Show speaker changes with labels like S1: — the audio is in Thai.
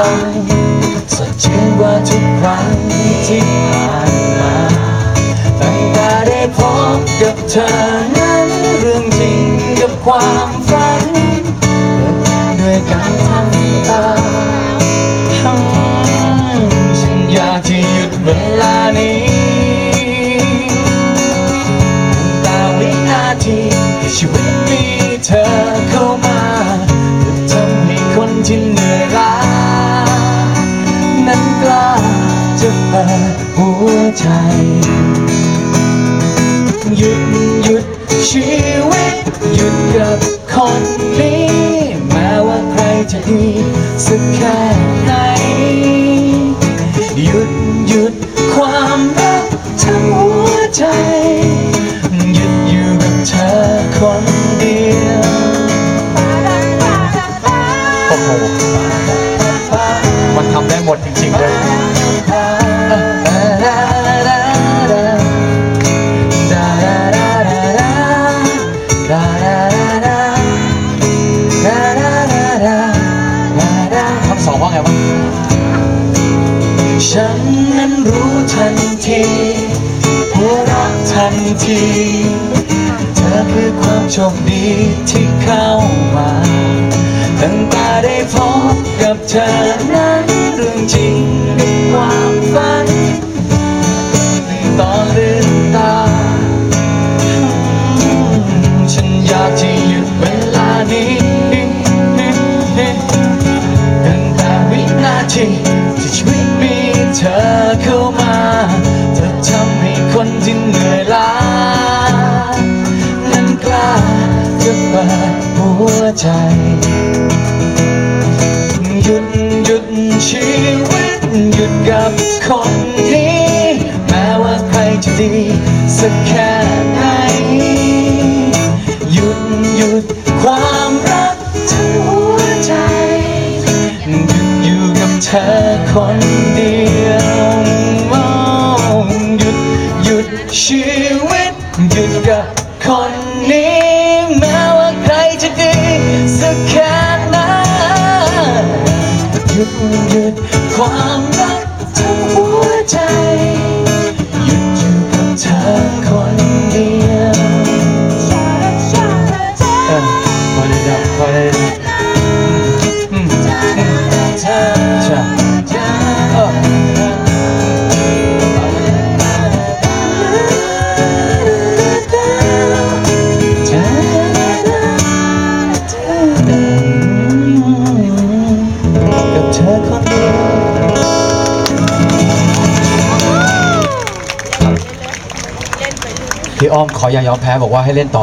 S1: พัสัจจริงว่าทุกครั้งที่ผ่านมาตั้งแต่ได้พบกับเธอนั้นเรื่องจริงกับความ หยุดหยุดชีวิต หยุดกับคนนี้แม้ว่าใครจะดีสักแค่ไหน หยุดหยุดความรักทั้งหัวใจ ว่า
S2: ไงวะ
S1: ฉันนั้นรู้ทันทีหัวรักทันที เธอคือความโชคดีที่เข้ามา ตั้งแต่ได้พบกับเธอนั้น ทีที่ชีวิตมีเธอเข้ามา เธอทำให้คนที่เหนื่อยล้า นั้นกล้าจะเปิดหัวใจ หยุดหยุดชีวิตหยุดกับคนนี้ แม้ว่าใครจะดีสักแค่ ธอคนเดียวหยุดหยุดชีวิตหยุดกับคนนี้แม้ว่าใครจะดีสักแค่ไหนหยุดหยุดความรักทั้งหัวใจ หยุดอยู่กับเธอคนเดียว
S2: พอได้แล้วพอได้แล้ อ้อมขออย่ายอมแพ้บอกว่าให้เล่นต่อ